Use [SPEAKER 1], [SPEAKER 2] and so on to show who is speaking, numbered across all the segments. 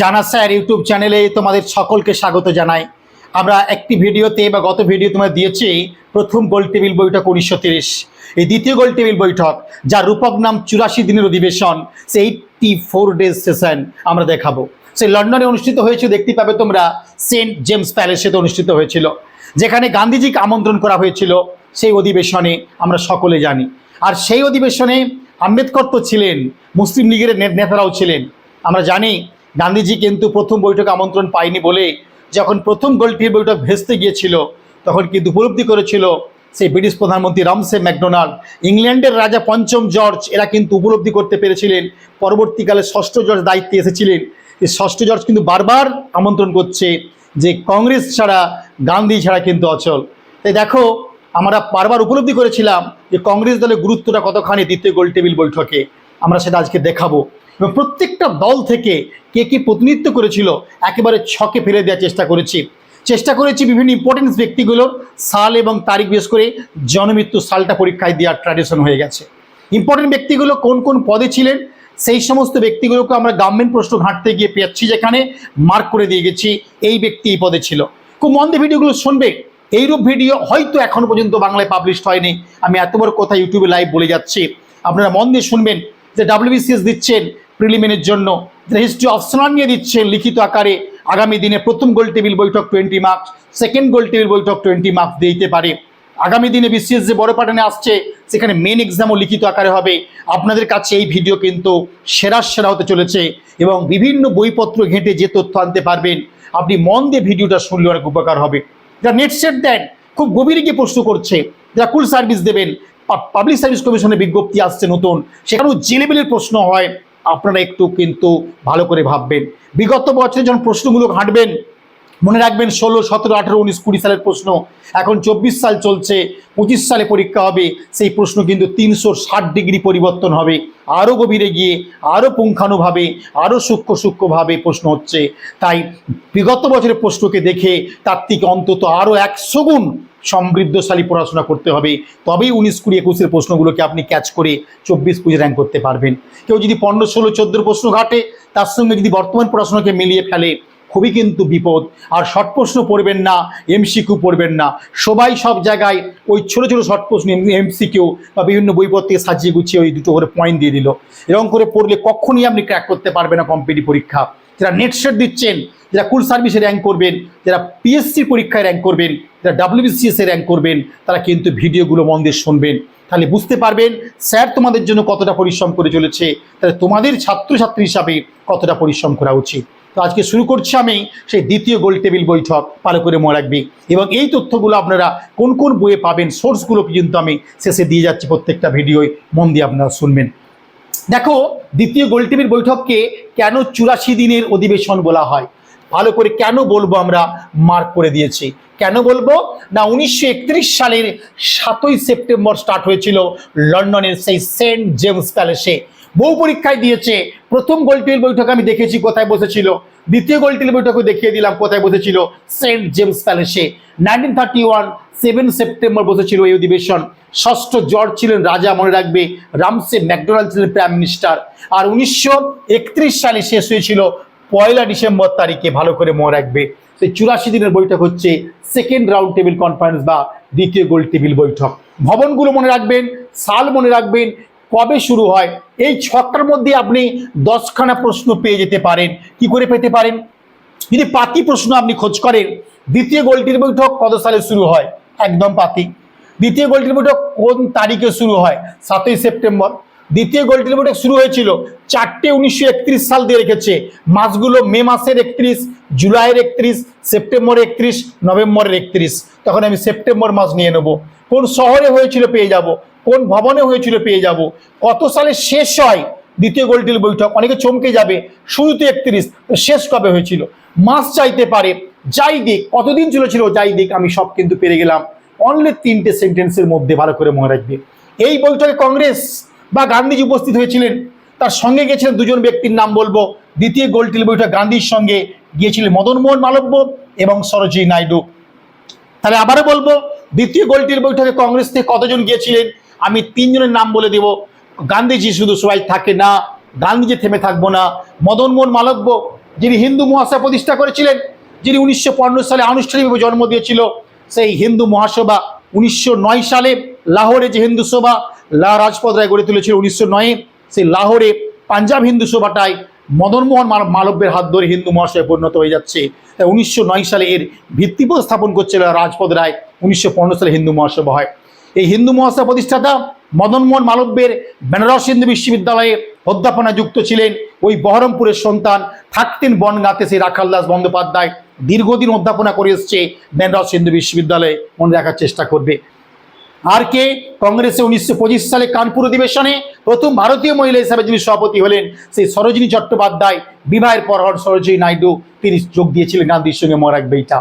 [SPEAKER 1] জানা sir YouTube চ্যানেলে তোমাদের সকলকে স্বাগত জানাই। আমরা একটি ভিডিওতে বা গত ভিডিও তোমার দিয়েছি প্রথম গোল টেবিল বৈঠক উনিশশো তিরিশ। এই দ্বিতীয় গোল টেবিল বৈঠক, যার রূপক নাম চুরাশি দিনের অধিবেশন, সেই এইটটি ফোর ডেজ সেশন আমরা দেখাবো। সেই লন্ডনে অনুষ্ঠিত হয়েছিল, দেখতে পাবে তোমরা, সেন্ট জেমস প্যালেসেতে অনুষ্ঠিত হয়েছিল, যেখানে গান্ধীজিকে আমন্ত্রণ করা হয়েছিল। সেই অধিবেশনে আমরা সকলে জানি। আর সেই অধিবেশনে আম্বেদকর তো ছিলেন, মুসলিম লীগের নেতারাও ছিলেন। আমরা জানি গান্ধীজি কিন্তু প্রথম বৈঠকে আমন্ত্রণ পায়নি বলে যখন প্রথম গোলটির বৈঠক ভেস্তে গিয়েছিল, তখন কিন্তু উপলব্ধি করেছিল সেই ব্রিটিশ প্রধানমন্ত্রী রামসে ম্যাকডোনাল্ড। ইংল্যান্ডের রাজা পঞ্চম জর্জ এরা কিন্তু উপলব্ধি করতে পেরেছিলেন, পরবর্তীকালে ষষ্ঠ জর্জ দায়িত্বে এসেছিলেন। এই ষষ্ঠ জর্জ কিন্তু বারবার আমন্ত্রণ করছে যে কংগ্রেস ছাড়া, গান্ধী ছাড়া কিন্তু অচল। তাই দেখো, আমরা বারবার উপলব্ধি করেছিলাম যে কংগ্রেস দলের গুরুত্বটা কতখানি দ্বিতীয় গোল টেবিল বৈঠকে। আমরা সেটা আজকে দেখাবো। প্রত্যেকটা দল থেকে কে কে প্রতিনিধিত্ব করেছিল একেবারে ছকে ফেলে দেওয়ার চেষ্টা করেছি। চেষ্টা করেছি বিভিন্ন ইম্পর্টেন্স ব্যক্তিগুলোর সাল এবং তারিখ, বিশেষ করে জনমৃত্যু সালটা পরীক্ষায় দেওয়ার ট্র্যাডিশন হয়ে গেছে। ইম্পর্টেন্ট ব্যক্তিগুলো কোন কোন পদে ছিলেন, সেই সমস্ত ব্যক্তিগুলোকে আমরা গভর্নমেন্ট প্রশ্ন ঘাঁটতে গিয়ে পেয়েছি, যেখানে মার্ক করে দিয়ে গেছি এই ব্যক্তি এই পদে ছিল। খুব মন দিয়ে ভিডিওগুলো শুনবে, এইরূপ ভিডিও হয়তো এখনও পর্যন্ত বাংলায় পাবলিশ হয়নি। আমি এত বড় কথা ইউটিউবে লাইভ বলে যাচ্ছি। আপনারা মন দিয়ে শুনবেন যে ডাব্লিউবিসিএস দিচ্ছেন প্রিলিমিনের জন্য হিস্ট্রি অপশনাল নিয়ে দিচ্ছেন লিখিত আকারে আগামী দিনে প্রথম গোল টেবিল বৈঠক টোয়েন্টি মার্কস সেকেন্ড গোল টেবিল বৈঠক টোয়েন্টি মার্কস দিতে পারে। আগামী দিনে বিসিএস যে বড় পাঠানে আসছে, সেখানে মেন এক্সামও লিখিত আকারে হবে। আপনাদের কাছে এই ভিডিও কিন্তু সেরা সেরা হতে চলেছে এবং বিভিন্ন বইপত্র ঘেঁটে যে তথ্য আনতে পারবেন, আপনি মন দিয়ে ভিডিওটা শুনলে অনেক উপকার হবে। যারা নেট সেট দেন খুব গভীরে গিয়ে প্রশ্ন করছে, যারা কুল সার্ভিস দেবেন পাবলিক সার্ভিস কমিশনের বিজ্ঞপ্তি আসছে নতুন, সেখানেও যে লেভেলের প্রশ্ন হয় আপনারা একটু কিন্তু ভালো করে ভাববেন। বিগত বছরে যখন প্রশ্নগুলো ঘাঁটবেন মনে রাখবেন ষোলো, সতেরো, আঠেরো, উনিশ, কুড়ি সালের প্রশ্ন। এখন চব্বিশ সাল চলছে, পঁচিশ সালে পরীক্ষা হবে, সেই প্রশ্ন কিন্তু তিনশো ষাট ডিগ্রি পরিবর্তন হবে। আরও গভীরে গিয়ে আরও পুঙ্খানুভাবে আরও সূক্ষ্ম সূক্ষ্মভাবে প্রশ্ন হচ্ছে। তাই বিগত বছরের প্রশ্নকে দেখে তার থেকে অন্তত আরও একশো গুণ সমৃদ্ধশালী পড়াশোনা করতে হবে। তবেই উনিশ, কুড়ি, একুশের প্রশ্নগুলোকে আপনি ক্যাচ করে চব্বিশ কুড়ি র্যাঙ্ক করতে পারবেন। কেউ যদি পনেরো, ষোলো, চোদ্দোর প্রশ্ন ঘাটে, তার সঙ্গে যদি বর্তমান পড়াশোনাকে মিলিয়ে ফেলে খুবই কিন্তু বিপদ। আর শর্ট প্রশ্ন পড়বেন না এমসিকিউ পড়বেন না। সবাই সব জায়গায় ওই ছোটো ছোটো শর্ট প্রশ্ন এমসিকিউ বা বিভিন্ন বইপত্র থেকে সাজিয়ে গুছিয়ে ওই দুটো করে পয়েন্ট দিয়ে দিল। এরকম করে পড়লে কখনই আপনি ক্র্যাক করতে পারবেন না কম্পিটিভ পরীক্ষা। যারা নেট সেট দিচ্ছেন, যারা কুল সার্ভিসে র্যাঙ্ক করবেন, যারা পিএসসি পরীক্ষায় র্যাঙ্ক করবেন, যারা ডাব্লিউবিসিএস র্যাঙ্ক করবেন, তারা কিন্তু ভিডিওগুলো মন দিয়ে শুনবেন। তাহলে বুঝতে পারবেন স্যার তোমাদের জন্য কতটা পরিশ্রম করে চলেছে, তাহলে তোমাদের ছাত্রছাত্রী হিসাবে কতটা পরিশ্রম করা উচিত। তো আজকে শুরু করছি আমি সেই দ্বিতীয় গোল টেবিল বৈঠক, ভালো করে মনে রাখবি। এবং এই তথ্যগুলো আপনারা কোন কোন বইয়ে পাবেন সোর্সগুলো পর্যন্ত আমি শেষে দিয়ে যাচ্ছি প্রত্যেকটা ভিডিওয়। মন দিয়ে আপনারা শুনবেন। দেখো, দ্বিতীয় গোল টেবিল বৈঠককে কেন চুরাশি দিনের অধিবেশন বলা হয়? ভালো করে কেন বলব আমরা? মার্ক করে দিয়েছি। কেন বলব? না, উনিশশো একত্রিশ সালের সাতই সেপ্টেম্বর স্টার্ট হয়েছিল লন্ডনের সেই সেন্ট জেমস প্যালেসে। বহু পরীক্ষায় দিয়েছে। প্রথম গোলটেবিল বৈঠক আমি দেখেছি কোথায় বসেছিল। দ্বিতীয় গোলটেবিল বৈঠকও দেখিয়ে দিলাম কোথায় বসেছিল। Saint James প্যালেসে। Nineteen thirty one, seven September বসেছিল এই অধিবেশন। ষষ্ঠ জর্জ ছিলেন রাজা, মনে রাখবে, রামসে ম্যাকডোনাল্ড ছিলেন প্রাইম মিনিস্টার। আর উনিশশো একত্রিশ সালে শেষ হয়েছিল পয়লা ডিসেম্বর তারিখে, ভালো করে মনে রাখবে। সেই চুরাশি দিনের বৈঠক হচ্ছে সেকেন্ড রাউন্ড টেবিল কনফারেন্স বা দ্বিতীয় গোল টেবিল বৈঠক। ভবনগুলো মনে রাখবেন, সাল মনে রাখবেন কবে শুরু হয়? এই ছটার মধ্যে আপনি দশখানা প্রশ্ন পেয়ে যেতে পারেন। কি করে পেতে পারেন? যদি পাতি প্রশ্ন আপনি খোঁজ করেন, দ্বিতীয় গোলটির বৈঠক কত সালে শুরু হয়? একদম পাতি। দ্বিতীয় গোলটির বৈঠক কোন তারিখে শুরু হয়? সাতই সেপ্টেম্বর। দ্বিতীয় গোলটির বৈঠক শুরু হয়েছিল চারটে উনিশশো একত্রিশ সাল দিয়ে রেখেছে। মাসগুলো মে মাসের একত্রিশ, জুলাইয়ের একত্রিশ সেপ্টেম্বর একত্রিশ, নভেম্বরের একত্রিশ। তখন আমি সেপ্টেম্বর মাস নিয়ে নেব। কোন শহরে হয়েছিল পেয়ে যাব? কোন ভবনে হয়েছিল পেয়ে যাব? কত সালে শেষ হয় দ্বিতীয় গোলটির বৈঠক? অনেকে চমকে যাবে, শুরুতে একত্রিশ শেষ কবে হয়েছিল? মাস চাইতে পারে, যাই দিক, কতদিন চলেছিল যাই দিক, আমি সব কিন্তু পেরে গেলাম। অনলি তিনটে সেন্টেন্সের মধ্যে ভালো করে মনে রাখবে। এই বৈঠকে কংগ্রেস বা গান্ধীজি উপস্থিত হয়েছিলেন, তার সঙ্গে গেছিলেন দুজন ব্যক্তির নাম বলব। দ্বিতীয় গোলটিল বৈঠক গান্ধীর সঙ্গে গিয়েছিলেন মদন মোহন মালব্য এবং সরোজিনী নাইডু। তাহলে আবারও বলব, দ্বিতীয় গোলটির বৈঠকে কংগ্রেস থেকে কতজন গিয়েছিলেন? আমি তিনজনের নাম বলে দেব। গান্ধীজি শুধু সবাই থাকে না, গান্ধীজি থেমে থাকব না। মদন মোহন মালব্য, যিনি হিন্দু মহাসভা প্রতিষ্ঠা করেছিলেন, যিনি উনিশশো পনেরো সালে আনুষ্ঠানিকভাবে জন্ম দিয়েছিল, সেই হিন্দু মহাসভা উনিশশো নয় সালে লাহোরে যে হিন্দু সভা, লা রাজপথ রায় গড়ে তুলেছিল উনিশশো নয়ে, সেই লাহোরে পাঞ্জাব হিন্দু সভাটায় মদনমোহন মাল- মালব্যের হাত ধরে হিন্দু মহাসভায় পরিণত হয়ে যাচ্ছে। তাই উনিশশো নয় সালে এর ভিত্তিপ্রদ স্থাপন করছিল রাজপথ রায় উনিশশো পনেরো সালে হিন্দু মহাসভা হয়। এই হিন্দু মহাসভা প্রতিষ্ঠাতা মদনমোহন মালব্যের বেনারস হিন্দু বিশ্ববিদ্যালয়ে অধ্যাপনা যুক্ত ছিলেন ওই বহরমপুরের সন্তান থাকতেন বনগাঁতে সেই রাখালদাস বন্দ্যোপাধ্যায়। দীর্ঘদিন অধ্যাপনা করে এসছে বেনারস হিন্দু বিশ্ববিদ্যালয়ে। মনে রাখার চেষ্টা করবে। আর কে? কংগ্রেসে উনিশশো পঁচিশ সালে কানপুর অধিবেশনে প্রথম ভারতীয় মহিলা হিসাবে যিনি সভাপতি হলেন, সেই সরোজিনী চট্টোপাধ্যায়। বিবাহের পর হন সরোজিনী নাইডু। তিনি যোগ দিয়েছিলেন গান্ধীর সঙ্গে মরাক বেইটা।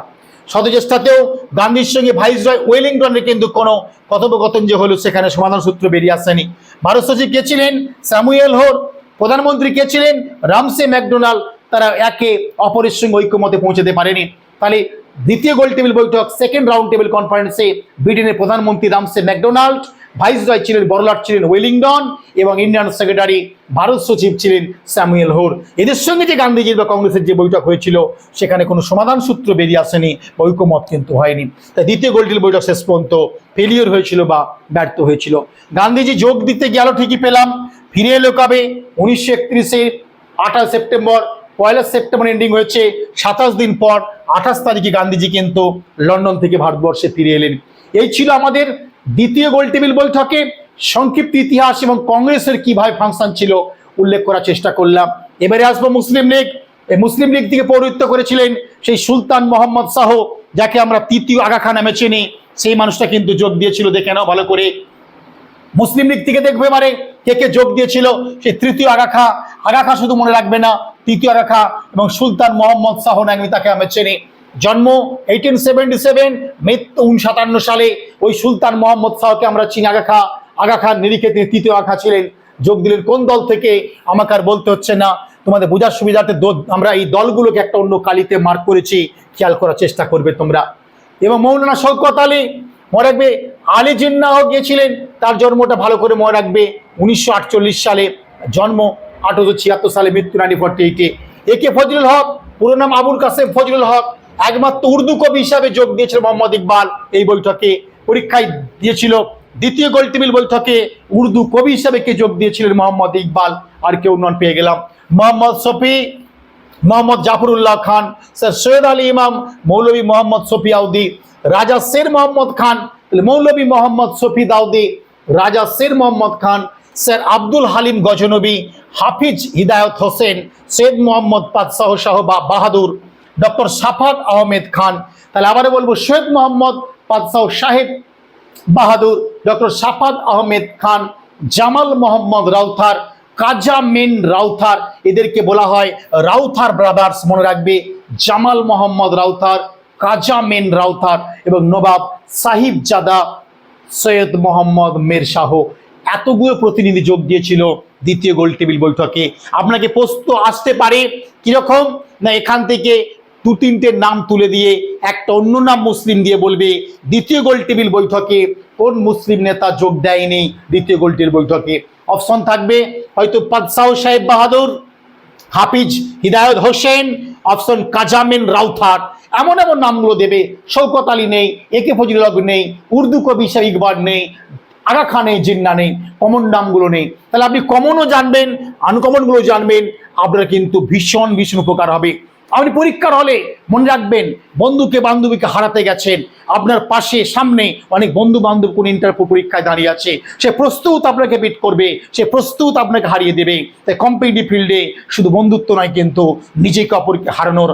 [SPEAKER 1] শতচেষ্টাতেও গান্ধীর সঙ্গে ভাইসরয় ওয়েলিংটনের কিন্তু কোনো কথোপকথন যে হলো সেখানে সমাধান সূত্র বেরিয়ে আসেনি। ভারত সচিব কে ছিলেন? Samuel Hoare. প্রধানমন্ত্রী কে ছিলেন? Ramsay MacDonald. তারা একে অপরের সঙ্গে ঐক্যমতে পৌঁছতে পারেনি। তাহলে দ্বিতীয় গোল টেবিল বৈঠক সেকেন্ড রাউন্ড টেবিল কনফারেন্সে ব্রিটেনের প্রধানমন্ত্রী রামসে ম্যাকডোনাল্ড ভাইস ভাইসরয় ছিলেন বড়লাট ছিলেন ওয়েলিংটন এবং ইন্ডিয়ান সেক্রেটারি ভারত সচিব ছিলেন স্যামুয়েল হোর। এদের সঙ্গে যে গান্ধীজির বা কংগ্রেসের যে বৈঠক হয়েছিল, সেখানে কোনো সমাধান সূত্র বেরিয়ে আসেনি বা ঐক্যমত কিন্তু হয়নি। তাই দ্বিতীয় গোলটিল বৈঠক শেষ পর্যন্ত ফেলিওর হয়েছিল বা ব্যর্থ হয়েছিল। গান্ধীজি যোগ দিতে গেল ঠিকই পেলাম। ফিরে এলো কবে? উনিশশো একত্রিশে, আঠাশ সেপ্টেম্বর। পয়লা সেপ্টেম্বর এন্ডিং হয়েছে, সাতাশ দিন পর, আঠাশ তারিখে গান্ধীজি কিন্তু লন্ডন থেকে ভারতবর্ষে ফিরে এলেন। এই ছিল আমাদের দ্বিতীয় গোল টেবিল বৈঠকে। সংক্ষিপ্ত ইতিহাস এবং কংগ্রেসের কীভাবে ফাংশন ছিল উল্লেখ করার চেষ্টা করলাম। এবারে আসব মুসলিম লীগ। মুসলিম লীগ থেকে পৌরহিত্য করেছিলেন সেই সুলতান মোহাম্মদ শাহ, যাকে আমরা তৃতীয় আগা নামে চিনি সেই মানুষটা কিন্তু যোগ দিয়েছিল, দেখে নাও ভালো করে। মুসলিম লীগ থেকে দেখবে এবারে কে কে যোগ দিয়েছিল, সেই তৃতীয় আগাখা। আগাখা শুধু মনে রাখবে না, তৃতীয় আগাখা এবং সুলতান মোহাম্মদ শাহ নাগমি তাকে আমি চেনে। জন্ম এইটিন সেভেন্টি সেভেন মৃত্যু উনসাতান্ন সালে ওই সুলতান মোহাম্মদ শাহকে আমরা চিনি আগাখা। আগাখার নিরিখে তিনি তৃতীয় আগাখা ছিলেন। যোগ দিলেন কোন দল থেকে? আমাকে আর বলতে হচ্ছে না। তোমাদের বোঝার সুবিধাতে আমরা এই দলগুলোকে একটা অন্য কালিতে মার্ক করেছি। খেয়াল করার চেষ্টা করবে তোমরা। এবং মৌলানা শওকত আলী, মনে রাখবে আলী জিন্নাহ গিয়েছিলেন। তার জন্মটা ভালো করে মনে রাখবে। উনিশশো আটচল্লিশ সালে জন্ম, আঠারোশো ছিয়াত্তর সালে মৃত্যু নাইনটিন ফর্টি এইটে। এ কে ফজলুল হক, পুরো নাম আবুল কাসেম ফজলুল হক, একমাত্র উর্দু কবি হিসাবে যোগ দিয়েছিল মোহাম্মদ ইকবাল এই বৈঠকে। পরীক্ষায় দিয়েছিল দ্বিতীয় গোল টেবিল বৈঠকে উর্দু কবি হিসাবে কে যোগ দিয়েছিলেন মোহাম্মদ ইকবাল? আর কেউ নন পেয়ে গেলাম। মোহাম্মদ শফি, মোহাম্মদ জাফরুল্লাহ খান, স্যার সৈয়দ আলী ইমাম, মৌলভী মোহাম্মদ শফি আউদি, রাজা শের মোহাম্মদ খান, মৌলভী মোহাম্মদ শফি দাউদি রাজা শের মোহাম্মদ খান, স্যার আব্দুল হালিম গজনবী, হাফিজ হিদায়ত হোসেন, সৈয়দ মোহাম্মদ পাতশাহ শাহ বা বাহাদুর, ডক্টর সাফাত আহমেদ খান। তাহলে আবার বলব, সৈয়দ মোহাম্মদ পাতশাহ সাহেব বাহাদুর, ডক্টর সাফাত আহমেদ খান, জামাল মোহাম্মদ রাউথার, কাজা মেন রাউথার, এদেরকে বলা হয় রাউথার ব্রাদার্স মনে রাখবে, জামাল মোহাম্মদ রাউথার, কাজা মেন রাউথার এবং নবাব সাহিব জাদা সৈয়দ মোহাম্মদ মের শাহ। এতগুলো প্রতিনিধি যোগ দিয়েছিল দ্বিতীয় গোল টেবিল বৈঠকে। আপনাকে প্রশ্ন আসতে পারে, কীরকম? না এখান থেকে দু তিনটে নাম তুলে দিয়ে একটা অন্য নাম মুসলিম দিয়ে বলবে, দ্বিতীয় গোল টেবিল বৈঠকে কোন মুসলিম নেতা যোগ দেয়নি দ্বিতীয় গোল টেবিল বৈঠকে? অপশন থাকবে, হয়তো পাদশাহ সাহেব বাহাদুর, হাফিজ হিদায়ত হোসেন, অপশন কাজামিন রাউথার। এমন এমন নামগুলো দেবে শৌকত আলী নেই, এ কে হক নেই, উর্দু কবি শাহ ইকবাল নেই, আগা খান নেই, জিন্না নেই কমন নামগুলো নেই। তাহলে আপনি কমনও জানবেন আনকমনগুলো জানবেন, আপনার কিন্তু ভীষণ ভীষণ উপকার হবে। আপনি পরীক্ষার হলে মনে রাখবেন, বন্ধুকে, বান্ধবীকে হারাতে গেছেন। আপনার পাশে, সামনে অনেক বন্ধু বান্ধব কোন ইন্টার পরীক্ষায় দাঁড়িয়ে আছে। সে প্রস্তুত আপনাকে বিট করবে, সে প্রস্তুত আপনাকে হারিয়ে দেবে। তাই কম্পিটিটিভ ফিল্ডে শুধু বন্ধুত্ব নয় কিন্তু নিজেকে অপরকে হারানোর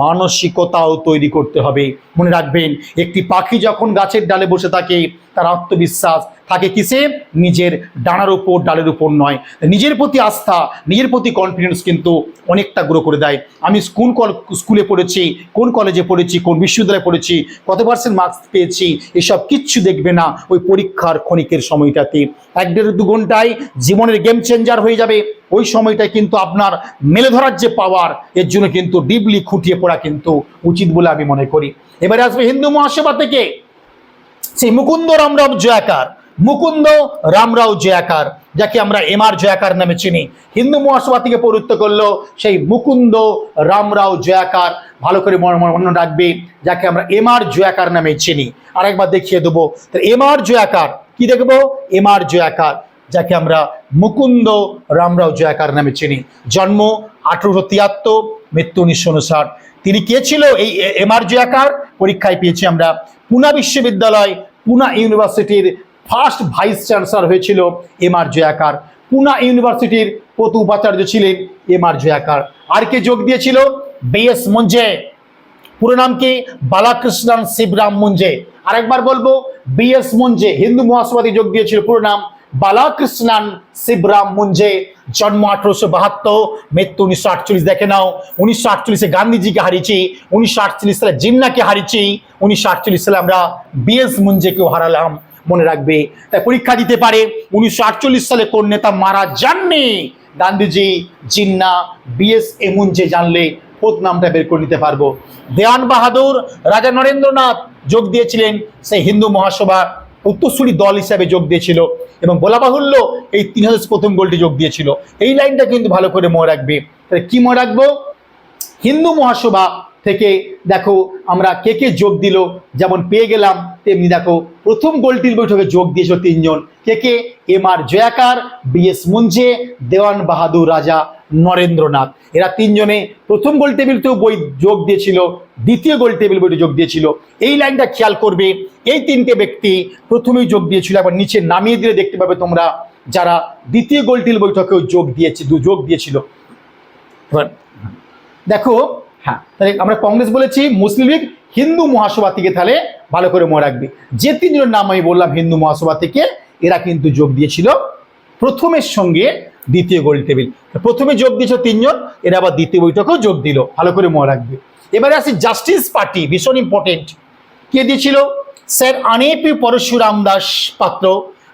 [SPEAKER 1] মানসিকতাও তৈরি করতে হবে। মনে রাখবেন, একটি পাখি যখন গাছের ডালে বসে থাকে, তার আত্মবিশ্বাস থাকে কিসে? নিজের ডানার উপর, ডালের উপর নয়। নিজের প্রতি আস্থা, নিজের প্রতি কনফিডেন্স কিন্তু অনেকটা গ্রো করে দেয়। আমি কোন কল, স্কুলে পড়েছি, কোন কলেজে পড়েছি, কোন বিশ্ববিদ্যালয়ে পড়েছি, কত পার্সেন্ট মার্কস পেয়েছি, এসব কিচ্ছু দেখবে না ওই পরীক্ষার ক্ষণিকের সময়টাতে। এক দেড় দু ঘন্টায় জীবনের গেম চেঞ্জার হয়ে যাবে। ওই সময়টায় কিন্তু আপনার মেলে ধরার যে পাওয়ার এর জন্য কিন্তু ডিপলি খুঁটিয়ে পড়া কিন্তু উচিত বলে আমি মনে করি। এবারে আসবে হিন্দু মহাসভা থেকে। সেই মুকুন্দ রামরাও জয়াকার। মুকুন্দ রামরাও জয়াকার, যাকে আমরা এম আর জয়াকার নামে চিনি। হিন্দু মহাসভা থেকে পৌরত্ব করল সেই মুকুন্দ রামরাও জয়াকার। ভালো করে মনে রাখবে, যাকে আমরা এম আর জয়াকার নামে চিনি। আরেকবার দেখিয়ে দেবো। এম আর জয়াকার, কি দেখব? এম আর জয়াকার, যাকে আমরা মুকুন্দ রামরাও জয়াকার নামে চিনি। জন্ম আঠেরোশো তিয়াত্তর, মৃত্যু উনিশশো উনষাট তিনি কে ছিল এই এম আর জয়াকার? পরীক্ষায় পেয়েছি আমরা। পুনা বিশ্ববিদ্যালয়, পুনা ইউনিভার্সিটির ফার্স্ট ভাইস চ্যান্সেলর হয়েছিল এম আর জয়াকার। পুনা ইউনিভার্সিটির প্রথম উপাচার্য ছিলেন এম আর জয়াকার। আর কে যোগ দিয়েছিল? বিএস মুঞ্জে। পুরো নাম কি? বালাকৃষ্ণন শিবরাম মুঞ্জে। আরেকবার বলব বিএস মুঞ্জে, হিন্দু মহাসভাতে যোগ দিয়েছিল পুরো নাম বালাকৃষ্ণন শিবরাম মুঞ্জে। জন্ম আঠারোশো বাহাত্তর, মৃত্যু উনিশশো আটচল্লিশ। দেখে নাও, উনিশশো আটচল্লিশে গান্ধীজিকে হারিয়েছি, উনিশশো আটচল্লিশ সালে জিন্নাকে হারিয়েছি, উনিশশো আটচল্লিশ সালে আমরা বিএস মুঞ্জেকেও হারালাম। মনে রাখবে। তাই পরীক্ষা দিতে পারে। উনিশশো আটচল্লিশ সালে কোন নেতা মারা যাননি? গান্ধীজি, জিন্না বিএস এ মুঞ্জে জানলে খোদ নামটা বের করে নিতে পারব। দেওয়ান বাহাদুর, রাজা নরেন্দ্রনাথ যোগ দিয়েছিলেন। সেই হিন্দু মহাসভা উত্তরসূরি দল হিসাবে যোগ দিয়েছিল এবং বলা বাহুল্য এই তিন হাজার প্রথম গোলটি যোগ দিয়েছিল। এই লাইনটা কিন্তু ভালো করে মনে রাখবে। তাহলে কি মনে রাখব? হিন্দু মহাসভা থেকে দেখো আমরা কে কে যোগ দিল, যেমন পেয়ে গেলাম তেমনি দেখো, প্রথম গোলটির বৈঠকে যোগ দিয়েছিল তিনজন। কে কে? M R Jayakar BS Moonje, Dewan Bahadur Raja, Narendranath. এরা তিনজনে প্রথম গোল টেবিলতেও বই যোগ দিয়েছিল, দ্বিতীয় গোল টেবিল বইতে যোগ দিয়েছিল। এই লাইনটা খেয়াল করবে, এই তিনটে ব্যক্তি প্রথমেই যোগ দিয়েছিল আবার নিচে নামিয়ে দিলে দেখতে পাবে তোমরা যারা দ্বিতীয় গোলটিল বৈঠকেও যোগ দিয়েছে, দু যোগ দিয়েছিল। দেখো হ্যাঁ তাহলে আমরা কংগ্রেস বলেছি, মুসলিম লীগ হিন্দু মহাসভা থেকে তাহলে ভালো করে মনে রাখবে। যে তিনজনের নাম আমি বললাম হিন্দু মহাসভা থেকে, এরা কিন্তু যোগ দিয়েছিল প্রথমের সঙ্গে দ্বিতীয় গোল টেবিল। প্রথমে যোগ দিয়েছিল তিনজন, এরা আবার দ্বিতীয় বৈঠকেও যোগ দিল। ভালো করে মনে রাখবে। এবারে আসি জাস্টিস পার্টি, ভীষণ ইম্পর্টেন্ট কে দিয়েছিল? স্যার আনেপি পরশুরাম দাস পাত্র।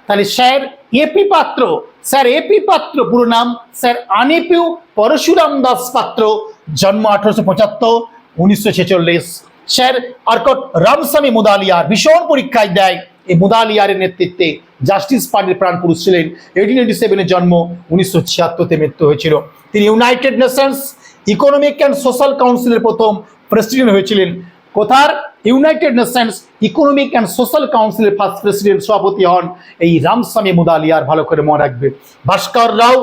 [SPEAKER 1] তাহলে sir AP Patro, sir AP Patro, পুরো নাম স্যার আনেপিউ পরশুরাম দাস পাত্র, জন্ম আঠারোশো পঁচাত্তর, উনিশশো ছেচল্লিশ। স্যার, আরকট রামস্বামী মুদালিয়ার ভীষণ পরীক্ষায় দেয় এই মুদালিয়ারের নেতৃত্বে জাস্টিস পার্টির প্রাণ পুরুষ ছিলেন। এইটিন এইটি সেভেনের জন্ম উনিশশো ছিয়াত্তরতে মৃত্যু হয়েছিল। তিনি United Nations Economic and Social কাউন্সিলের প্রথম প্রেসিডেন্ট হয়েছিলেন। কোথার? United Nations Economic and Social কাউন্সিলের ফার্স্ট প্রেসিডেন্ট সভাপতি হন এই রামস্বামী মুদালিয়ার, ভালো করে মনে রাখবে। ভাস্কর রাও,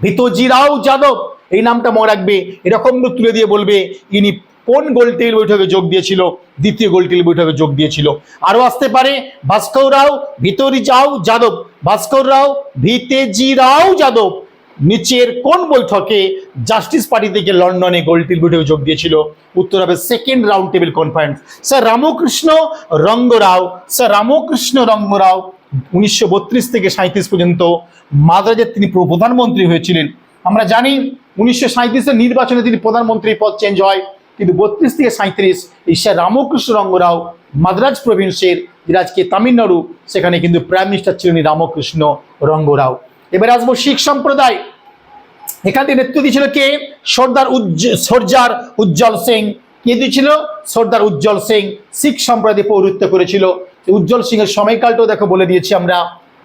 [SPEAKER 1] ভিতজি রাও যাদব, এই নামটা মনে রাখবে। এরকম তুলে দিয়ে বলবে, ইনি কোন গোল টেবিল বৈঠকে যোগ দিয়েছিল? দ্বিতীয় গোল টেবিল বৈঠকে যোগ দিয়েছিল। আরও আসতে পারে ভাস্কর রাও, ভিতরি যাও যাদব। ভাস্কর রাও, ভিতেজি রাও যাদব। নিচের কোন বৈঠকে জাস্টিস পার্টি থেকে লন্ডনে গোলটির বৈঠকে যোগ দিয়েছিল? উত্তর হবে second round table conference. Sir Ramakrishna Rangarao, sir Ramakrishna Rangarao উনিশশো বত্রিশ থেকে সাঁত্রিশ পর্যন্ত মাদ্রাজের তিনি প্রধানমন্ত্রী হয়েছিলেন। আমরা জানি উনিশশো সাঁত্রিশের নির্বাচনে তিনি প্রধানমন্ত্রী পদ চেঞ্জ হয়। কিন্তু বত্রিশ থেকে সাঁত্রিশ স্যার রামকৃষ্ণ রঙ্গরাও মাদ্রাজ প্রভিন্সের যেটা আজকে তামিলনাড়ু, সেখানে কিন্তু প্রাইম মিনিস্টার ছিলেন রামকৃষ্ণ রঙ্গরাও। এবার আসব শিখ সম্প্রদায়। এখান থেকে নেতৃত্ব দিয়েছিল কে? সর্দার উজ্জ সর্দার উজ্জ্বল সিং। কে দিয়েছিল? সর্দার উজ্জ্বল সিং। শিখ সম্প্রদায় পৌরত্ব করেছিল। উজ্জ্বল সিং এর সময়কালটাও দেখো বলে দিয়েছি আমরা,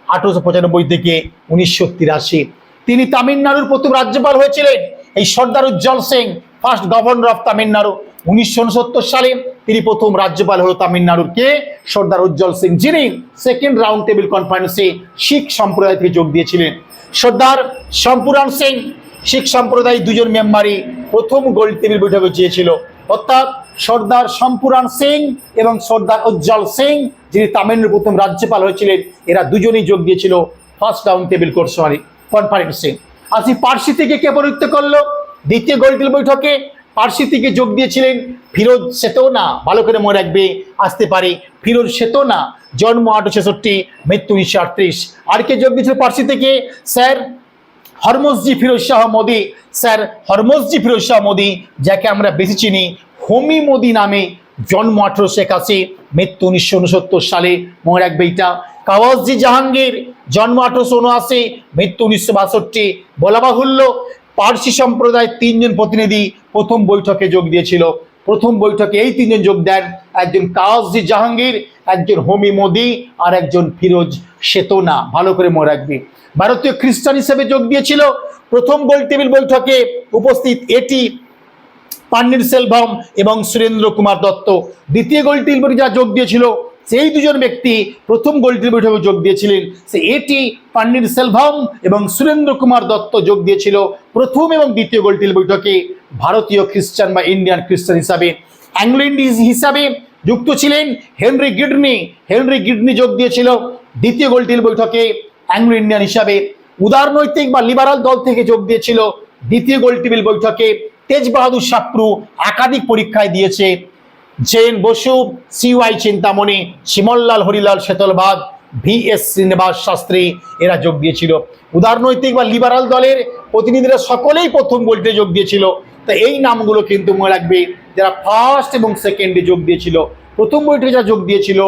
[SPEAKER 1] আঠারোশো পঁচানব্বই থেকে উনিশশো তিরাশি। তিনি তামিলনাড়ুর প্রথম রাজ্যপাল হয়েছিলেন। এই Sardar Ujjal Singh first governor of Tamil Nadu. উনিশশো উনসত্তর সালে তিনি প্রথম রাজ্যপাল হল তামিলনাড়ুর কে? সর্দার উজ্জ্বল সিং। যিনি সেকেন্ড রাউন্ড টেবিল কনফারেন্সে শিখ সম্প্রদায় থেকে যোগ দিয়েছিলেন। সর্দার সম্পুরান সিং, শিখ সম্প্রদায় দুজন মেম্বারই প্রথম গোল টেবিল বৈঠকে চেয়েছিল অর্থাৎ সর্দার সম্পুরান সিং এবং সর্দার উজ্জ্বল সিং, যিনি তামিলনাড়ুর প্রথম রাজ্যপাল হয়েছিলেন, এরা দুজনেই যোগ দিয়েছিল ফার্স্ট রাউন্ড টেবিল কোর্সমারি কনফারেন্সে আসি পার্সি থেকে কে পরিত্য করল? দ্বিতীয় গোলটিল বৈঠকে পার্সি থেকে যোগ দিয়েছিলেন ফিরোজ সেতোনা। ভালো করে মনে রাখবে আসতে পারে ফিরোজ সেতোনা। জন্ম আঠারো ছেষট্টি, মৃত্যু উনিশশো আটত্রিশ। আর কে যোগ দিয়েছিল পার্সি থেকে? স্যার হরমোজজি ফিরোজ শাহ মোদি। স্যার হরমোজজি ফিরোজ শাহ মোদি, যাকে আমরা বেশি চিনি, হোমি মোদি নামে জন্ম আঠারোশো একাশি, মৃত্যু উনিশশো উনসত্তর সালে মনে রাখবে এটা কাওয়াজি জাহাঙ্গীর, জন্ম আঠারোশো উনআশি, মৃত্যু উনিশশো বাষট্টি। বলা বাহুল্য, পার্সি সম্প্রদায়ের তিনজন প্রতিনিধি প্রথম বৈঠকে যোগ দিয়েছিল। প্রথম বৈঠকে এই তিনজন যোগ দেন একজন কাওয়াজি জাহাঙ্গীর, একজন হোমি মোদি আর একজন ফিরোজ সেতোনা। ভালো করে মনে রাখবে। ভারতীয় খ্রিস্টান হিসেবে যোগ দিয়েছিল। প্রথম গোল টেবিল বৈঠকে উপস্থিত এটি পান্নির সেলভম এবং সুরেন্দ্র কুমার দত্ত। দ্বিতীয় গোল টেবিল যা যোগ দিয়েছিল সেই দুজন ব্যক্তি প্রথম গোলটির বৈঠকে যোগ দিয়েছিলেন। সে এটি পান্নির সেলভম এবং সুরেন্দ্র কুমার দত্ত যোগ দিয়েছিল প্রথম এবং দ্বিতীয় গোলটির বৈঠকে। ভারতীয় খ্রিস্টান বা ইন্ডিয়ান খ্রিস্টান হিসাবে। অ্যাংলো ইন্ডিজ হিসাবে যুক্ত ছিলেন হেনরি গিডনি। হেনরি গিডনি যোগ দিয়েছিল দ্বিতীয় গোলটির বৈঠকে অ্যাংলো ইন্ডিয়ান হিসাবে। উদারনৈতিক বা লিবারাল দল থেকে যোগ দিয়েছিল দ্বিতীয় গোল টেবিল বৈঠকে। তেজ বাহাদুর সাপ্রু একাধিক পরীক্ষায় দিয়েছে। JN Basu CY Chintamani, Chimanlal, Harilal, Setalvad, V S Srinivasa Sastri, এরা যোগ দিয়েছিল। উদারনৈতিক বা লিবারাল দলের প্রতিনিধিরা সকলেই প্রথম গোলটে যোগ দিয়েছিল। তো এই নামগুলো কিন্তু মনে রাখবে, যারা ফার্স্ট এবং সেকেন্ডে যোগ দিয়েছিল। প্রথম বৈঠকে যারা যোগ দিয়েছিল,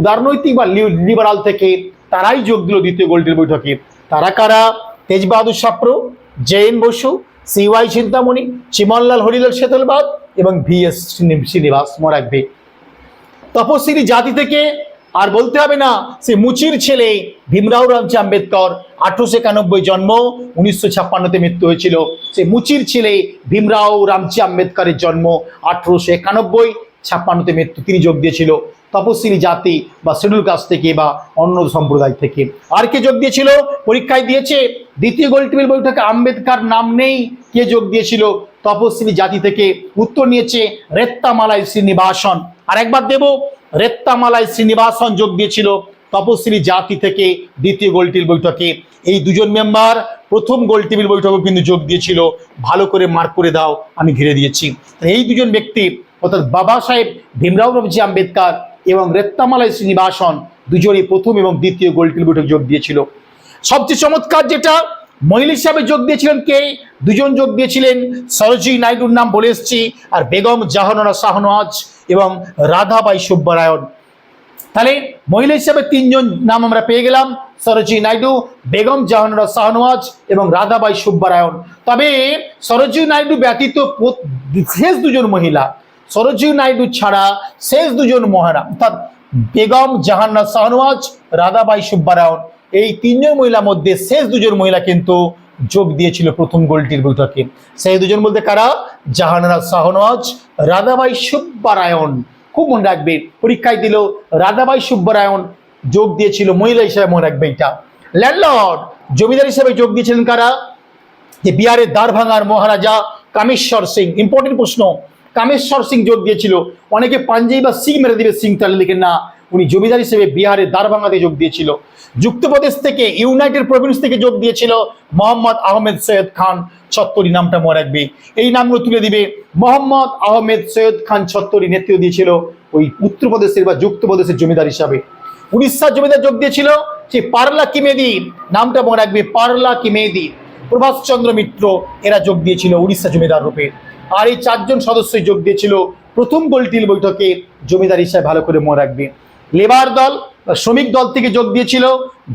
[SPEAKER 1] উদারনৈতিক বা লিবারাল থেকে তারাই যোগ দিল দ্বিতীয় গোলটির বৈঠকে। তারা কারা? তেজ বাহাদুর সাপ্রু জেন বসু সিওয়াই চিন্তামণি চিমনলাল হরিলাল, শেতলবাদ এবং ভি এস শ্রীনিবাস মনে রাখবে তপস্বিনী জাতি থেকে আর বলতে হবে না, সে মুচির ছেলে ভীমরাও রামজি আম্বেদকর। আঠারোশো একানব্বই জন্ম, উনিশশো ছাপ্পান্নতে মৃত্যু হয়েছিল। সে মুচির ছেলে ভীমরাও রামজি আম্বেদকরের জন্ম, আঠারোশো একানব্বই ছাপ্পান্নতে মৃত্যু, তিনি যোগ দিয়েছিল। তপস্বিনী জাতি বা শিডিউল কাস্ট থেকে বা অন্য সম্প্রদায় থেকে। আর কে যোগ দিয়েছিল? পরীক্ষায় দিয়েছে। দ্বিতীয় গোল টেবিল বৈঠকে আম্বেদকর নাম নেই। কে যোগ দিয়েছিল। তপস্বিনী জাতি থেকে উত্তর নিয়েছে রেত্তামালাই শ্রীনিবাসন। আর একবার দেব, রেত্তামালাই শ্রীনিবাসন যোগ দিয়েছিল তপস্বিনী জাতি থেকে দ্বিতীয় গোল টেবিল বৈঠকে। এই দুজন মেম্বার প্রথম গোল টেবিল বৈঠকে কিন্তু যোগ দিয়েছিল। ভালো করে মার্ক করে দাও, আমি ঘিরে দিয়েছি। এই দুজন ব্যক্তি, অর্থাৎ বাবা সাহেব ভীমরাও বাবুজি আম্বেদকর এবং রেত্তামালাই শ্রীনিবাসন দুজনই প্রথম এবং দ্বিতীয় গোল টেবিল বৈঠক যোগ দিয়েছিল। সবচেয়ে চমৎকার যেটা মহিলা হিসাবে যোগ দিয়েছিলেন কে? দুজন যোগ দিয়েছিলেন। সরোজি নাইডুর নাম বলে এসছি। আর বেগম, জাহানারা শাহনওয়াজ এবং রাধাবাই সুব্বারায়ণ তাহলে মহিলা হিসাবে তিনজন নাম আমরা পেয়ে গেলাম। সরোজি নাইডু, বেগম, জাহানারা শাহনওয়াজ এবং রাধাবাই সুব্বারায়ণ তবে সরোজি নাইডু ব্যতীত শেষ দুজন মহিলা। সরোজি নাইডু ছাড়া শেষ দুজন মহিলা অর্থাৎ বেগম জাহান্না শাহনওয়াজ, রাধাবাই সুব্বারায়ণ এই তিনজন মহিলার মধ্যে শেষ দুজন মহিলা কিন্তু যোগ দিয়েছিল প্রথম গোলটির বৈঠকে। সেই দুজন বলতে কারা? জাহানারা শাহনওয়াজ রাধাবাই সুব্বারায়ণ খুব মনে রাখবে, পরীক্ষায় দিল রাধাবাই সুব্বারায়ণ যোগ দিয়েছিল, মহিলা হিসেবে মনে রাখবে এটা। ল্যান্ডলর্ড, জমিদার হিসেবে যোগ দিয়েছিলেন কারা? যে বিহারের দ্বারভাঙার মহারাজা কামেশ্বর সিং। ইম্পর্টেন্ট প্রশ্ন কামেশ্বর সিং যোগ দিয়েছিল। অনেকে পাঞ্জাবি বা সিং মেরে দিবে সিং তাহলে লিখেন না, উনি জমিদার হিসেবে বিহারের দ্বারভাঙাতে যোগ দিয়েছিল। যুক্তপ্রদেশ থেকে ইউনাইটেড প্রভিন্স থেকে যোগ দিয়েছিল মোহাম্মদ আহমেদ সৈয়দ খান ছত্তরি, নামটা মনে রাখবে। এই নামগুলো তুলে দিবে মোহাম্মদ আহমেদ সৈয়দ খান ছত্তরি নেতৃত্ব দিয়েছিল ওই উত্তরপ্রদেশের বা যুক্তপ্রদেশের জমিদার হিসাবে। উড়িষ্যার জমিদার যোগ দিয়েছিল সেই পারলা কিমেদি, নামটা মনে রাখবে পারলা কিমেদি। প্রভাষচন্দ্র মিত্র এরা যোগ দিয়েছিল উড়িষ্যা জমিদার রূপে। আর এই চারজন সদস্যই যোগ দিয়েছিল। প্রথম গোলটিল বৈঠকে জমিদার হিসাবে ভালো করে মনে রাখবে। লেবার দল শ্রমিক দল থেকে যোগ দিয়েছিল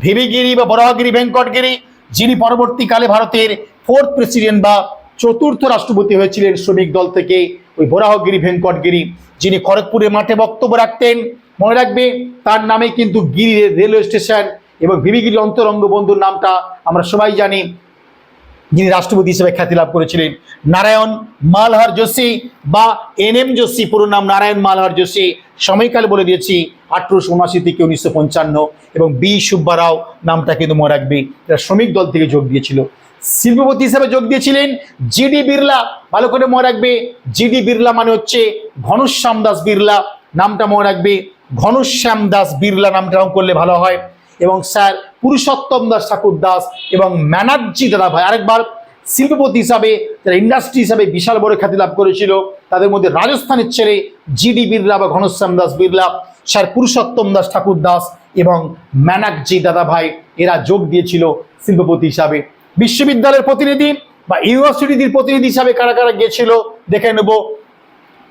[SPEAKER 1] ভিবিগিরি বা বরাহগিরি, ভেঙ্কটগিরি, যিনি পরবর্তীকালে ভারতের ফোর্থ প্রেসিডেন্ট বা চতুর্থ রাষ্ট্রপতি হয়েছিলেন শ্রমিক দল থেকে ওই বরাহগিরি, ভেঙ্কটগিরি, যিনি খড়গপুরের মাঠে বক্তব্য রাখতেন। মনে রাখবে, তার নামে কিন্তু গিরি রেলওয়ে স্টেশন এবং ভিবিগিরি অন্তরঙ্গ বন্ধুর নামটা আমরা সবাই জানি। যিনি রাষ্ট্রপতি হিসেবে খ্যাতি লাভ করেছিলেন, নারায়ণ মালহার যোশী বা এন এম যোশী, পুরো নাম নারায়ণ মালহার যোশী, সময়কাল বলে দিয়েছি, আঠারোশো উনআশি থেকে উনিশশো পঞ্চান্ন, এবং বি সুব্বারাও নামটা কিন্তু মনে রাখবে এরা শ্রমিক দল থেকে যোগ দিয়েছিল। শিল্পপতি হিসেবে যোগ দিয়েছিলেন জিডি বিড়লা, ভালো করে মনে রাখবে জিডি বিড়লা মানে হচ্ছে ঘনশ্যাম দাস বিড়লা, নামটা মনে রাখবে, ঘনশ্যাম দাস বিড়লা নামটা নাম করলে ভালো হয়, এবং স্যার পুরুষোত্তম দাস ঠাকুর দাস এবং ম্যানার্জি দাদা ভাই। আরেকবার শিল্পপতি হিসাবে, যারা ইন্ডাস্ট্রি হিসাবে বিশাল বড় খ্যাতি লাভ করেছিল, তাদের মধ্যে রাজস্থানের ছেলে জিডি বিড়লা বা ঘনশ্যাম দাস বিড়লা স্যার পুরুষোত্তম দাস ঠাকুর দাস এবং ম্যানার্জি দাদা ভাই, এরা যোগ দিয়েছিল শিল্পপতি হিসাবে। বিশ্ববিদ্যালয়ের প্রতিনিধি বা ইউনিভার্সিটির প্রতিনিধি হিসাবে কারা কারা গিয়েছিল, দেখে নেব।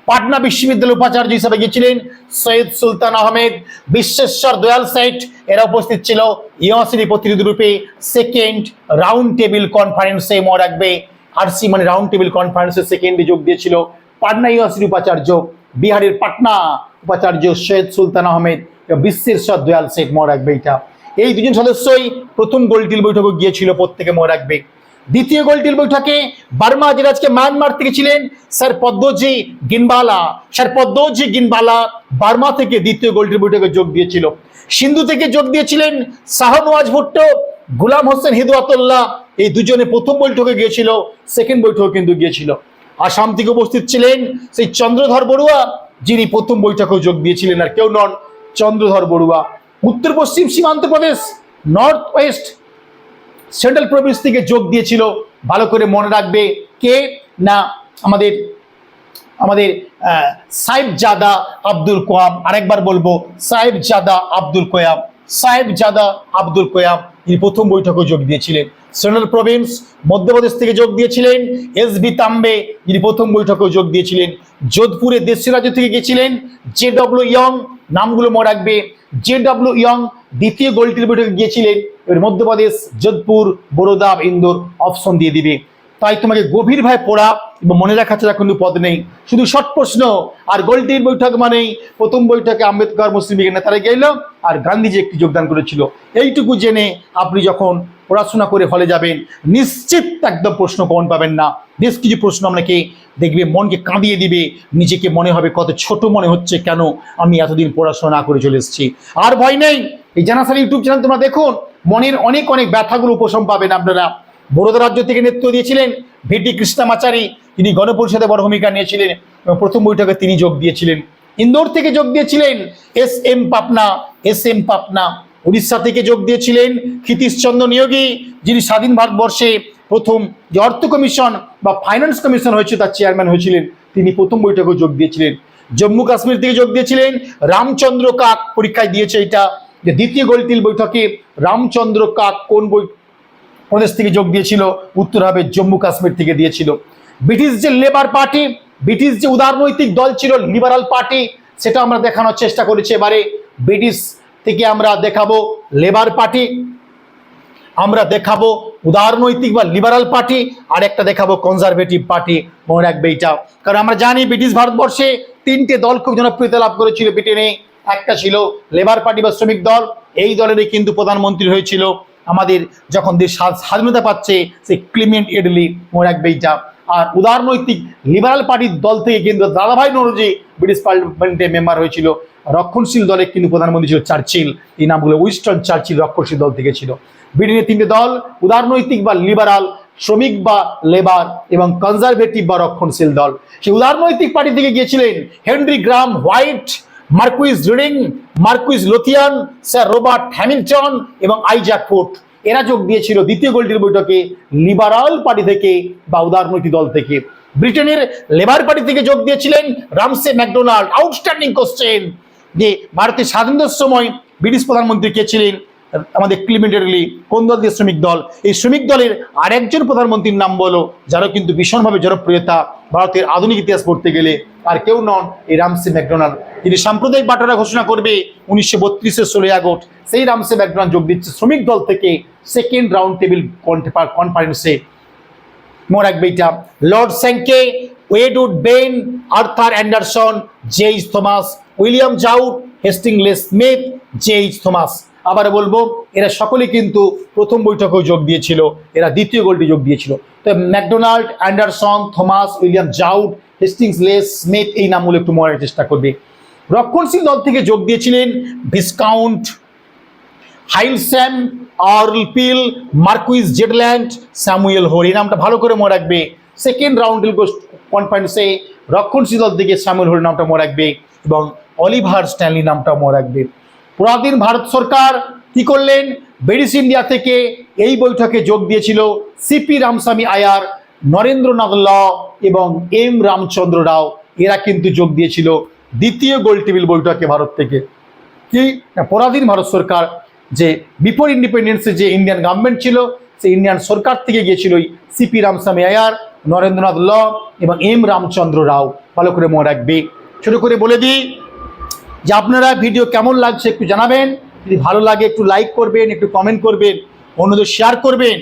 [SPEAKER 1] পাটনা বিশ্ববিদ্যালয়ের উপাচার্য হিসাবে গিয়েছিলেন সৈয়দ সুলতান আহমেদ। বিশ্বেশ্বর দয়াল সেট এরা উপস্থিত ছিল ইউনিভার্সিটি প্রতিনিধি রূপে। সেকেন্ড রাউন্ড টেবিল কনফারেন্সে মনে রাখবে আরসি মানে রাউন্ড টেবিল কনফারেন্সে সেকেন্ডে যোগ দিয়েছিল পাটনা ইউনিভার্সিটি উপাচার্য, বিহারের পাটনা উপাচার্য সৈয়দ সুলতান আহমেদ বিশ্বেশ্বর দয়াল শেখ মনে রাখবে এটা। এই দুজন সদস্যই প্রথম গোলটিল বৈঠকে গিয়েছিল প্রত্যেকে মনে রাখবে। দ্বিতীয় গোলটিল বৈঠকে বার্মা আজকে মায়ানমার থেকে ছিলেন sir Padamji Ginwala. Sir Padamji Ginwala Burma থেকে দ্বিতীয় গোলটিল বৈঠকে যোগ দিয়েছিল। সিন্ধু থেকে যোগ দিয়েছিলেন শাহনওয়াজ ভুট্টো, গুলাম হোসেন হিদুয়াতুল্লাহ এই দুজনে প্রথম বৈঠকে গিয়েছিল, সেকেন্ড বৈঠকে কিন্তু গিয়েছিল। আসাম থেকে উপস্থিত ছিলেন সেই চন্দ্রধর বড়ুয়া, যিনি প্রথম বৈঠকে যোগ দিয়েছিলেন আর কেউ নন চন্দ্রধর বড়ুয়া। উত্তর পশ্চিম সীমান্ত প্রদেশ নর্থ ওয়েস্ট সেন্ট্রাল প্রভিন্স থেকে যোগ দিয়েছিল। ভালো করে মনে রাখবে কে না আমাদের আমাদের আহ, সাহেব জাদা আব্দুল কোয়াম আরেকবার বলব সাহেব জাদা আব্দুল কোয়াম সাহেব জাদা আব্দুল কোয়াম তিনি প্রথম বৈঠকে যোগ দিয়েছিলেন। সেন্ট্রাল প্রভিন্স মধ্যপ্রদেশ থেকে যোগ দিয়েছিলেন এস বি তাম্বে যিনি প্রথম বৈঠকে যোগ দিয়েছিলেন। যোধপুরে দেশীয় রাজ্য থেকে গিয়েছিলেন জে ডব্লিউ ইয়ং নামগুলো মনে রাখবে জে ডব্লিউ ইয়ং দ্বিতীয় গোলটির বৈঠকে গিয়েছিলেন। এবার মধ্যপ্রদেশ, যোধপুর, বরোদা ইন্দোর অপশন দিয়ে দিবে। তাই তোমাকে গভীরভাবে পড়া এবং মনে রাখা ছাড়া কোনো পদ নেই। শুধু শর্ট প্রশ্ন, আর গোলটির বৈঠক মানেই প্রথম বৈঠকে আম্বেদকর মুসলিম লীগের নেতারা গেল আর গান্ধীজি একটি যোগদান করেছিল। এইটুকু জেনে আপনি যখন পড়াশোনা করে হলে যাবেন, নিশ্চিত একদম প্রশ্ন কমন পাবেন না। বেশ কিছু প্রশ্ন আপনাকে দেখবে, মনকে কাঁদিয়ে দিবে, নিজেকে মনে হবে কত ছোট মনে হচ্ছে কেন আমি এতদিন পড়াশোনা করে চলে এসেছি। আর ভয় নেই, এই জানাসার ইউটিউব চ্যানেল তোমরা দেখুন। মনের অনেক অনেক ব্যথাগুলো উপশম পাবেন আপনারা। বরোদা রাজ্য থেকে নেতৃত্ব দিয়েছিলেন ভিটি কৃষ্ণামাচারী, তিনি গণপরিষদে বড় ভূমিকা নিয়েছিলেন এবং প্রথম বৈঠকে তিনি যোগ দিয়েছিলেন। ইন্দোর থেকে যোগ দিয়েছিলেন S M Bapna, S M Bapna. Orissa থেকে যোগ দিয়েছিলেন ক্ষিতীশচন্দ্র নিয়োগী, যিনি স্বাধীন ভারতবর্ষে প্রথম যে অর্থ কমিশন বা ফাইন্যান্স কমিশন হয়েছে, তার চেয়ারম্যান হয়েছিলেন। তিনি প্রথম বৈঠকে যোগ দিয়েছিলেন। জম্মু কাশ্মীর থেকে যোগ দিয়েছিলেন। রামচন্দ্র কাক পরীক্ষায় দিয়েছে এটা। যে দ্বিতীয় গোলটিল বৈঠকে রামচন্দ্র কাক কোন বই প্রদেশ থেকে যোগ দিয়েছিল? উত্তর হবে জম্মু কাশ্মীর থেকে দিয়েছিল। ব্রিটিশ যে লেবার পার্টি, ব্রিটিশ যে উদারনৈতিক দল ছিল, লিবারাল পার্টি, সেটা আমরা দেখানোর চেষ্টা করেছি এবারে। ব্রিটিশ থেকে আমরা দেখাবো লেবার পার্টি, আমরা দেখাবো উদারনৈতিক বা লিবারাল পার্টি, আর একটা দেখাবো কনজারভেটিভ পার্টি। মনে রাখবে এইটা কারণ আমরা জানি ব্রিটিশ ভারতবর্ষে তিনটে দল খুব জনপ্রিয়তা লাভ করেছিল ব্রিটেনে। একটা ছিল লেবার পার্টি বা শ্রমিক দল, এই দলেরই কিন্তু প্রধানমন্ত্রী হয়েছিল। আমাদের যখন দেশ স্বাধীনতা পাচ্ছে, সেই ক্লিমেন্ট এডলি মনে রাখবে এইটা। আর উদারনৈতিক লিবারাল পার্টির দল থেকে কিন্তু দাদাভাই নরজি ব্রিটিশ পার্লামেন্টে মেম্বার হয়েছিল। রক্ষণশীল দলে কিন্তু প্রধানমন্ত্রী ছিল চার্চিল। এই নামগুলো উইস্টন চার্চিল রক্ষণশীল দল থেকে ছিল। ব্রিটেনের তিনটে দল, উদারনৈতিক বা লিবারাল শ্রমিক বা লেবার এবং কনজারভেটিভ বা রক্ষণশীল দল। সেই উদারনৈতিক পার্টি থেকে গিয়েছিলেন Henry Graham White. Marquess Reading, Marquess Lothian, sir Robert Hamilton এবং আইজাক ফুট। এরা যোগ দিয়েছিল দ্বিতীয় গোলটির বৈঠকে লিবারাল পার্টি থেকে বা উদারনৈতিক দল থেকে। ব্রিটেনের লেবার পার্টি থেকে যোগ দিয়েছিলেন রামসে ম্যাকডোনাল্ড। আউটস্ট্যান্ডিং কোশ্চেন যে, ভারতের স্বাধীনতার সময় ব্রিটিশ প্রধানমন্ত্রী কে ছিলেন? আমাদের ক্লিমেন্টারি কোন দল দিয়ে শ্রমিক দল? এই শ্রমিক দলের আরেকজন প্রধানমন্ত্রীর নাম বলো, যারও কিন্তু ভীষণভাবে জনপ্রিয়তা ভারতের আধুনিক ইতিহাস পড়তে গেলে। আর কেউ নন এই রামসে ম্যাকডোনাল্ড। যিনি সাম্প্রদায়িক বাটারা ঘোষণা করবে, উনিশশো বত্রিশের ষোলোই আগস্ট। সেই রামসে ম্যাকডোনাল্ড যোগ দিচ্ছে শ্রমিক দল থেকে সেকেন্ড রাউন্ড টেবিল কনফারেন্সে মনে রাখবে এটা। লর্ড স্যাংকে, ওয়েডউড Benn, Arthur Anderson J H Thomas, William জাউট, হেস্টিংলেস Smith J H Thomas. আবার বলব, এরা সকলে কিন্তু প্রথম বৈঠকেও যোগ দিয়েছিল, এরা দ্বিতীয় গোলটি যোগ দিয়েছিল। তো MacDonald, Henderson, Thomas, William Jowitt, Hastings, Lees, Smith, এই নামগুলো একটু মনে চেষ্টা করবে। রক্ষণশীল দল থেকে যোগ দিয়েছিলেন viscount, হাইলস্যাম আর্লপিল Marquis Zetland, Samuel Hoare এই নামটা ভালো করে মনে রাখবে। সেকেন্ড রাউন্ড কনফারেন্সে রক্ষণশীল দল থেকে স্যামুয়েল হোর নামটা মনে রাখবে এবং অলিভার স্ট্যানলি নামটা মনে রাখবে। পুরাতন ভারত সরকার কি করলেন? ব্রিটিশ ইন্ডিয়া থেকে এই বৈঠকে যোগ দিয়েছিল সিপি রামস্বামী আয়ার নরেন্দ্রনাথ ল এবং এম রামচন্দ্র রাও এরা কিন্তু যোগ দিয়েছিল দ্বিতীয় গোল টেবিল বৈঠকে ভারত থেকে। কি? পরাধীন ভারত সরকার যে বিফোর ইন্ডিপেন্ডেন্সে যে ইন্ডিয়ান গভর্নমেন্ট ছিল, সেই ইন্ডিয়ান সরকার থেকে গিয়েছিল সিপি রামস্বামী আয়ার নরেন্দ্রনাথ ল এবং এম রামচন্দ্র রাও ভালো করে মনে রাখবে। ছোটো করে বলে দিই যে আপনারা ভিডিও কেমন লাগছে একটু জানাবেন। যদি ভালো লাগে একটু লাইক করবেন, একটু কমেন্ট করবেন, অন্যদের শেয়ার করবেন।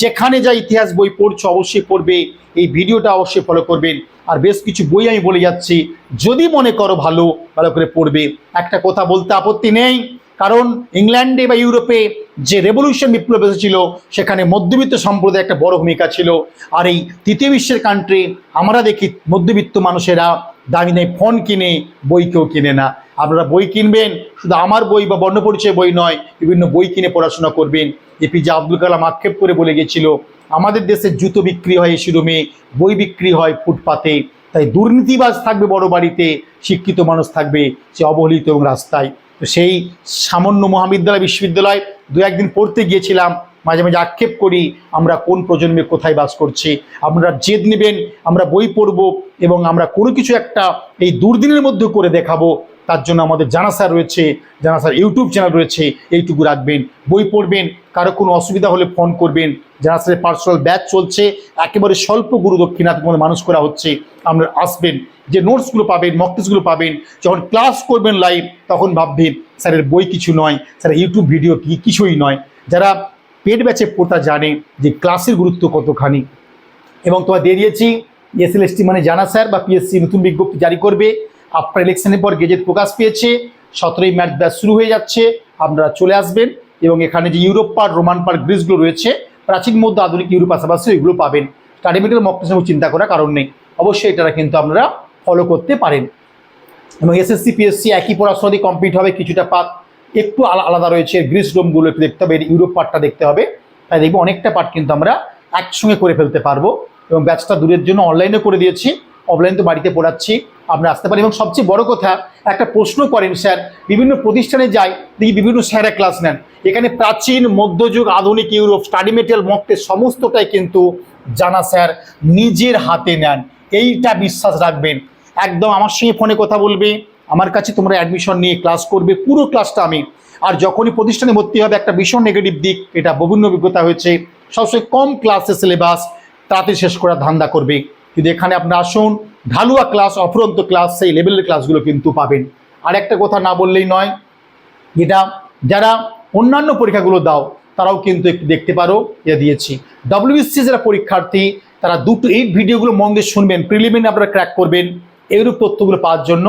[SPEAKER 1] যেখানে যা ইতিহাস বই পড়ছো অবশ্যই পড়বে, এই ভিডিওটা অবশ্যই ফলো করবেন। আর বেশ কিছু বই আমি বলে যাচ্ছি, যদি মনে করো ভালো ভালো করে পড়বে। একটা কথা বলতে আপত্তি নেই, কারণ ইংল্যান্ডে বা ইউরোপে যে রেভলিউশন বিপ্লব এসেছিল, সেখানে মধ্যবিত্ত সম্প্রদায় একটা বড় ভূমিকা ছিল। আর এই তৃতীয় বিশ্বের কান্ট্রি আমরা দেখি মধ্যবিত্ত মানুষেরা দামি দামি ফোন কিনে, বই কেউ কিনে না। আপনারা বই কিনবেন, শুধু আমার বই বা বর্ণপরিচয় বই নয়, বিভিন্ন বই কিনে পড়াশোনা করবেন। এপিজে আব্দুল কালাম আক্ষেপ করে বলে গেছিল, আমাদের দেশে জুতো বিক্রি হয় এসি রুমে বই বিক্রি হয় ফুটপাতে, তাই দুর্নীতিবাজ থাকবে বড় বাড়িতে, শিক্ষিত মানুষ থাকবে সে অবহেলিত এবং রাস্তায়। তো সেই সামান্য মহাবিদ্যালয়, বিশ্ববিদ্যালয় দু একদিন পড়তে গিয়েছিলাম, মাঝে মাঝে আক্ষেপ করি, আমরা কোন প্রজন্মে কোথায় বাস করছি? আপনারা জেদ নেবেন, আমরা বই পড়ব এবং আমরা কোনো কিছু একটা এই দুর্দিনের মধ্যে করে দেখাবো। তার জন্য আমাদের জানা স্যার রয়েছে, জানা স্যার ইউটিউব চ্যানেল রয়েছে, এইটুকু রাখবেন। বই পড়বেন, কারও কোনো অসুবিধা হলে ফোন করবেন। জানা স্যারের পার্সোনাল ব্যাচ চলছে, একেবারে স্বল্প গুরু দক্ষিণাতে মানুষ করা হচ্ছে। আপনারা আসবেন, যে নোটসগুলো পাবেন মকটেসগুলো পাবেন, যখন ক্লাস করবেন লাইভ তখন ভাববেন, স্যারের বই কিছু নয় স্যার ইউটিউব ভিডিও কি, কিছুই নয়। যারা পেট ব্যাচে পড়তা জানে যে ক্লাসের গুরুত্ব কতখানি। এবং তোমার দিয়ে দিয়েছি এসএলএসটি মানে জানা স্যার বা পিএসসি নতুন বিজ্ঞপ্তি জারি করবে। আপনার ইলেকশনের পর গেজেট প্রকাশ পেয়েছে। সতেরোই ম্যাচ ব্যাচ শুরু হয়ে যাচ্ছে। আপনারা চলে আসবেন এবং এখানে যে ইউরোপ পার্ক রোমান পার্ক গ্রিসগুলো রয়েছে, প্রাচীন, মধ্য, আধুনিক ইউরোপ পাশাপাশি এগুলো পাবেন। স্টাডি মেটেরিয়াল মক টেস্টের চিন্তা করার কারণ নেই। অবশ্যই এটা কিন্তু আপনারা ফলো করতে পারেন। এবং এসএসসি পিএসসি একই পড়াশোনা দিয়ে কমপ্লিট হবে, কিছুটা পার্ট একটু আলা- আলাদা রয়েছে। গ্রিস ডোমগুলো একটু দেখতে হবে ইউরোপ পার্টটা দেখতে হবে। তাই দেখব অনেকটা পার্ট কিন্তু আমরা একসঙ্গে করে ফেলতে পারব। এবং ব্যাচটা দূরের জন্য অনলাইনে করে দিয়েছি। অফলাইন তো বাড়িতে পড়াচ্ছি, আমরা আসতে পারি। এবং সবচেয়ে বড় কথা, একটা প্রশ্ন করেন স্যার, বিভিন্ন প্রতিষ্ঠানে যাই, দেখি বিভিন্ন স্যারা ক্লাস নেন। এখানে প্রাচীন, মধ্যযুগ, আধুনিক ইউরোপ স্টাডি মেটেরিয়াল মকটে সমস্তটাই কিন্তু জানা স্যার, নিজের হাতে নেন। এইটা বিশ্বাস রাখবেন। একদম আমার সঙ্গে ফোনে কথা বলবে, আমার কাছে তোমরা অ্যাডমিশন নিয়ে ক্লাস করবে, পুরো ক্লাসটা আমি। আর যখনই প্রতিষ্ঠানে ভর্তি হবে, একটা ভীষণ নেগেটিভ দিক, এটা বিভিন্ন অভিজ্ঞতা হয়েছে। সবসময় কম ক্লাসে সিলেবাস তাড়াতাড়ি শেষ করার ধান্দা করবে। কিন্তু এখানে আপনি আসুন, ঢালুয়া ক্লাস অফুরন্ত ক্লাস সেই লেভেলের ক্লাসগুলো কিন্তু পাবেন। আর একটা কথা না বললেই নয় যেটা যারা অন্যান্য পরীক্ষাগুলো দাও, তারাও কিন্তু একটু দেখতে পারো, এটা দিয়েছি। ডব্লিউবিসি যারা পরীক্ষার্থী, তারা দুটো, এই ভিডিওগুলো মন দিয়ে শুনবেন প্রিলিমিনারি আপনারা ক্র্যাক করবেন এরূপ তথ্যগুলো পাওয়ার জন্য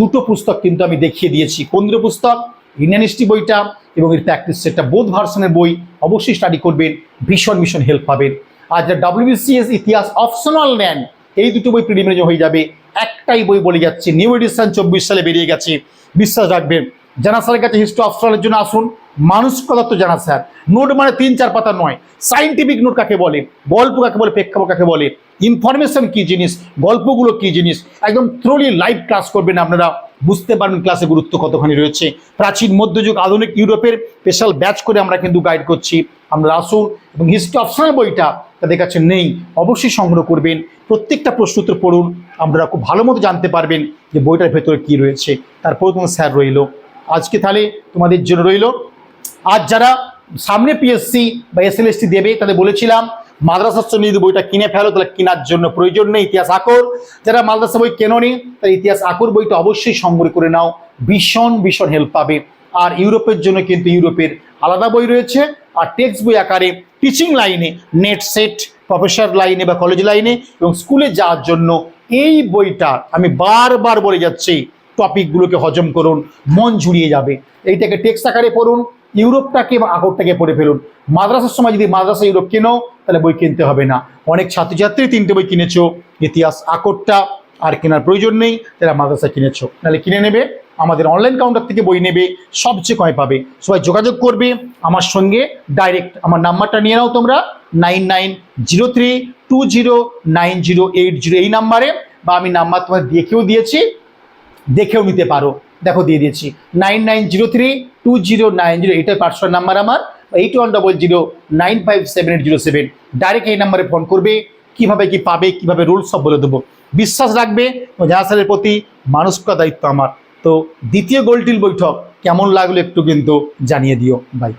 [SPEAKER 1] দুটো পুস্তক কিন্তু আমি দেখিয়ে দিয়েছি। কোন দুটো পুস্তক? ইন্ডিয়ান হিস্ট্রি বইটা এবং এর প্র্যাকটিস সেটটা বোধ ভার্সনের বই অবশ্যই স্টাডি করবেন, ভীষণ ভীষণ হেল্প পাবেন। আর যারা ডাব্লিউবিসিএস ইতিহাস অপশনাল নেন এই দুটো বই প্রিলিমিনারি হয়ে যাবে। একটাই বই বলে যাচ্ছে নিউ এডিশন চব্বিশ সালে বেরিয়ে গেছে। বিশ্বাস রাখবেন জানা স্যারের কাছে হিস্ট্রি অপশনালের জন্য আসুন। মানুষ তো জানা স্যার। নোট মানে তিন চার পাতা নয়। সাইন্টিফিক নোট কাকে বলে? গল্প কাকে বলে? প্রেক্ষাপট কাকে বলে? ইনফরমেশন কি জিনিস? গল্পগুলো কি জিনিস? একদম থ্রোলি লাইভ ক্লাস করবেন আপনারা। বুঝতে পারবেন ক্লাসে গুরুত্ব কতখানি রয়েছে। প্রাচীন, মধ্যযুগ, আধুনিক ইউরোপের স্পেশাল ব্যাচ করে আমরা কিন্তু গাইড করছি। আমরা আসুন এবং হিস্ট্রি অপশনাল বইটা তাদের কাছে নেই, অবশ্যই সংগ্রহ করবেন। প্রত্যেকটা প্রশ্ন উত্তর পড়ুন, আপনারা খুব ভালো মতো জানতে পারবেন যে বইটার ভেতরে কী রয়েছে। তারপরে তোমার স্যার রইল। আজকে তাহলে তোমাদের জন্য রইল, আজ যারা সামনে পিএসসি বা এসএলএসটি দেবে, তাদের বলেছিলাম, মাদ্রাসার জন্য যদি বইটা কিনে ফেলো, তাহলে কেনার জন্য প্রয়োজন নেই, ইতিহাস আকর। যারা মাদ্রাসা বই কেননি, তারা ইতিহাস আকর বইটা অবশ্যই সংগ্রহ করে নাও, ভীষণ ভীষণ হেল্প পাবে। আর ইউরোপের জন্য কিন্তু ইউরোপের আলাদা বই রয়েছে, আর টেক্সট বই আকারে টিচিং লাইনে নেট সেট প্রফেসর লাইনে বা কলেজ লাইনে এবং স্কুলে যাওয়ার জন্য এই বইটা আমি বারবার বলে যাচ্ছি টপিকগুলোকে হজম করুন, মন ঝুড়িয়ে যাবে। এইটাকে টেক্সট আকারে পড়ুন, ইউরোপটাকে বা আকরটাকে পড়ে ফেলুন। মাদ্রাসার সময় যদি মাদ্রাসা ইউরোপ কেনো, তাহলে বই কিনতে হবে না। অনেক ছাত্রছাত্রী তিনটে বই কিনেছো, ইতিহাস আকরটা আর কেনার প্রয়োজন নেই, যারা মাদ্রাসা কিনেছো, তাহলে কিনে নেবে। আমাদের অনলাইন কাউন্টার থেকে বই নেবে, সবচেয়ে কয় পাবে। সবাই যোগাযোগ করবে আমার সঙ্গে ডাইরেক্ট আমার নাম্বারটা নিয়ে নাও তোমরা nine nine zero three two zero nine zero eight zero এই নাম্বারে বা আমি নাম্বার তোমার দেখেও দিয়েছি, দেখেও নিতে পারো। দেখো, দিয়ে দিয়েছি। Nine nine zero three two zero nine zero এটাই পার্সোনাল নাম্বার আমার eight one double zero nine five seven eight zero seven direct এই নাম্বারে ফোন করবে, কীভাবে কি পাবে, কীভাবে রুলস সব বলে দেবো। বিশ্বাস রাখবে জাহাজের প্রতি মানুষকা দায়িত্ব আমার। তো দ্বিতীয় গোলটিল বৈঠক কেমন লাগল একটু কিন্তু জানিয়ে দিও বাই